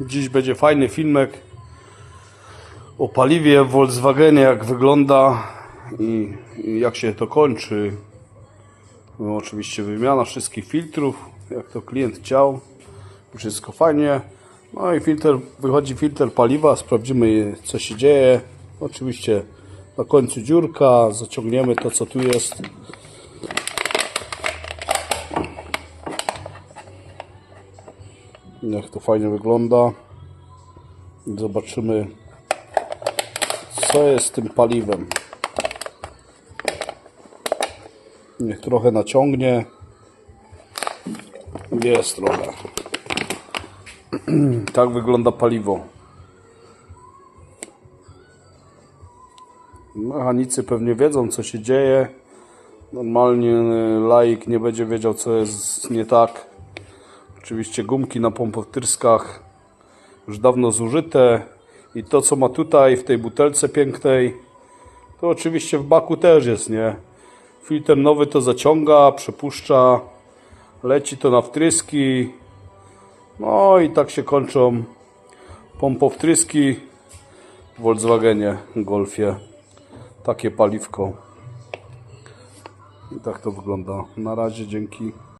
Dziś będzie fajny filmek o paliwie w Volkswagenie, jak wygląda i, i jak się to kończy. No, oczywiście wymiana wszystkich filtrów, jak to klient chciał. Wszystko fajnie. No i filtr, wychodzi filtr paliwa, sprawdzimy co się dzieje. Oczywiście na końcu dziurka, zaciągniemy to co tu jest. Jak to fajnie wygląda. Zobaczymy co jest z tym paliwem. Niech trochę naciągnie. Jest trochę. tak wygląda paliwo. Mechanicy pewnie wiedzą co się dzieje. Normalnie y, laik nie będzie wiedział co jest nie tak. Oczywiście gumki na pompowtyrskach już dawno zużyte. I to co ma tutaj w tej butelce pięknej, to oczywiście w baku też jest, nie? Filtr nowy to zaciąga, przepuszcza, leci to na wtryski. No i tak się kończą pompowtryski w Volkswagenie Golfie. Takie paliwko. I tak to wygląda. Na razie dzięki.